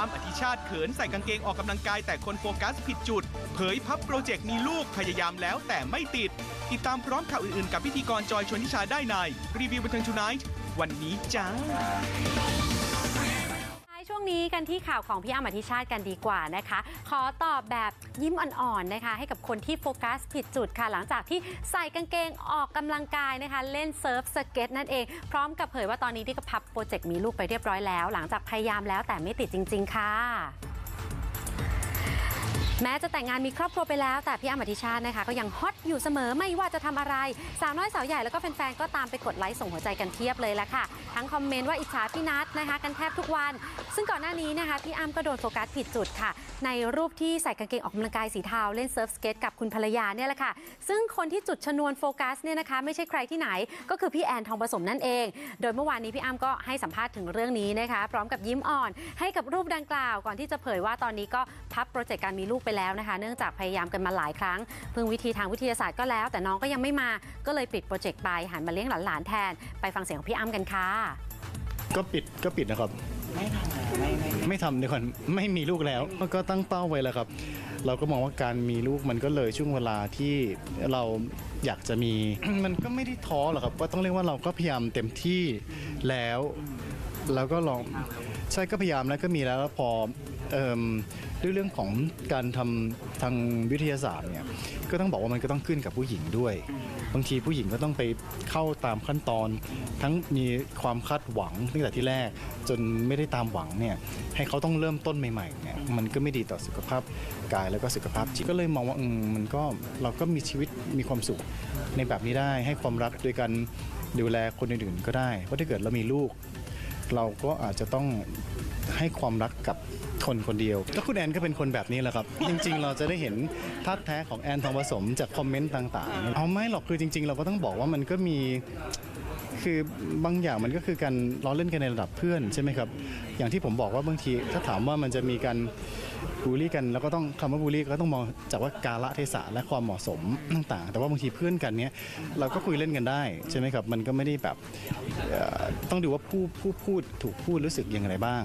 อ้ำอธิชาติเขินใส่กางเกงออกกำลังกายแต่คนโฟกัสผิดจุด เผยพับโปรเจกต์มีลูกพยายามแล้วแต่ไม่ติด ติดตามพร้อมข่าวอื่นๆ กับพิธีกรจอยชวนทิชาได้ในรีวิวบันเทิงทูไนท์วันนี้จ้า นี้กันที่ข่าวของพี่อ้มอธิชาติกันดีกว่านะคะ ขอตอบแบบยิ้มอ่อนๆนะคะ ให้กับคนที่โฟกัสผิดจุดค่ะ หลังจากที่ใส่กางเกงออกกำลังกายนะคะ เล่นเซิร์ฟสเก็ตนั่นเอง พร้อมกับเผยว่าตอนนี้ที่ก็พับโปรเจกต์มีลูกไปเรียบร้อยแล้ว หลังจากพยายามแล้วแต่ไม่ติดจริง ๆ ค่ะ แม้จะแต่งงานมีครอบครัวไปแล้ว แต่พี่อ้ำอธิชาตินะคะ ก็ยังฮอตอยู่เสมอไม่ว่าจะทำอะไร สาวน้อยสาวใหญ่แล้วก็แฟนๆ ก็ตามไปกดไลค์ส่งหัวใจกันเทียบเลยละค่ะ ทั้งคอมเมนต์ว่าอิจฉาพี่นัทนะคะ กันแทบทุกวัน ซึ่งก่อนหน้านี้นะคะพี่อ้ำก็โดนโฟกัสผิดจุดค่ะ ในรูปที่ใส่กางเกงออกกำลังกายสีเทาเล่นเซิร์ฟสเก็ตกับคุณภรรยาเนี่ยแหละค่ะซึ่งคนที่จุดชนวนโฟกัสเนี่ยนะคะไม่ใช่ใครที่ไหน ก็คือพี่แอนทองผสมนั่นเอง โดยเมื่อวานนี้พี่อ้ำก็ให้สัมภาษณ์ถึงเรื่องนี้นะคะ พร้อมกับยิ้มอ่อน ให้กับรูปดังกล่าว ก่อนที่จะเผยว่าตอนนี้ก็พับโปรเจกต์การมีลูกไปแล้วนะคะ เนื่องจากพยายามกันมาหลายครั้ง พึ่งวิธีทางวิทยาศาสตร์ก็แล้ว แต่น้องก็ยังไม่มาก็เลยปิดโปรเจกต์ไปหันมาเลี้ยงหลานๆแทน ไปฟังเสียงของพี่อ้ำกันค่ะ ก็ปิดก็ปิดนะครับ ไม่ทำไม่ไม่ทำเดี๋ยวก่อนไม่มีลูกแล้วก็ตั้งเป้าไว้แล้วครับ เราก็มองว่าการมีลูกมันก็เลยช่วงเวลาที่เราอยากจะมี มันก็ไม่ได้ท้อหรอกครับก็ต้องเรียกว่าเราก็พยายามเต็มที่แล้วแล้วก็ลองใช่ก็พยายามแล้วก็มีแล้วแล้วพอเอิ่ม ด้วยเรื่องของการทำทางวิทยาศาสตร์เนี่ยก็ต้องบอกว่ามันก็ต้องขึ้นกับผู้หญิงด้วย บางทีผู้หญิงก็ต้องไปเข้าตามขั้นตอน ทั้งมีความคาดหวังตั้งแต่ที่แรกจนไม่ได้ตามหวังเนี่ยให้เขาต้องเริ่มต้นใหม่ๆเนี่ยมันก็ไม่ดีต่อสุขภาพกายแล้วก็สุขภาพจิตก็เลยมองว่าอืมมันก็เราก็มีชีวิตมีความสุขในแบบนี้ได้ให้ความรักโดยการดูแลคนอื่นๆก็ได้เพราะถ้าเกิดเรามีลูก เราก็อาจจะต้องให้ความรักกับคนคนเดียวก็คุณแอนก็เป็นคนแบบนี้แหละครับ จริง ๆ เราจะได้เห็นภาพแท้ของแอนทองผสมจากคอมเมนต์ต่าง ๆ เอาไม่หรอกคือจริง ๆ เราก็ต้องบอกว่ามันก็มีคือบางอย่างมันก็คือการล้อเล่นกันในระดับเพื่อนใช่ไหมครับ อย่างที่ผมบอกว่าบางทีถ้าถามว่ามันจะมีการ บูลลี่กันแล้วก็ต้องคำว่าบูลลี่ก็ต้องมองจากว่ากาละเทศะและความเหมาะสมต่างๆ แต่ว่าบางทีเพื่อนกันเนี้ยเราก็คุยเล่นกันได้ใช่ไหมครับมันก็ไม่ได้แบบต้องดูว่าผู้ผู้พูดถูกพูดรู้สึกอย่างไรบ้าง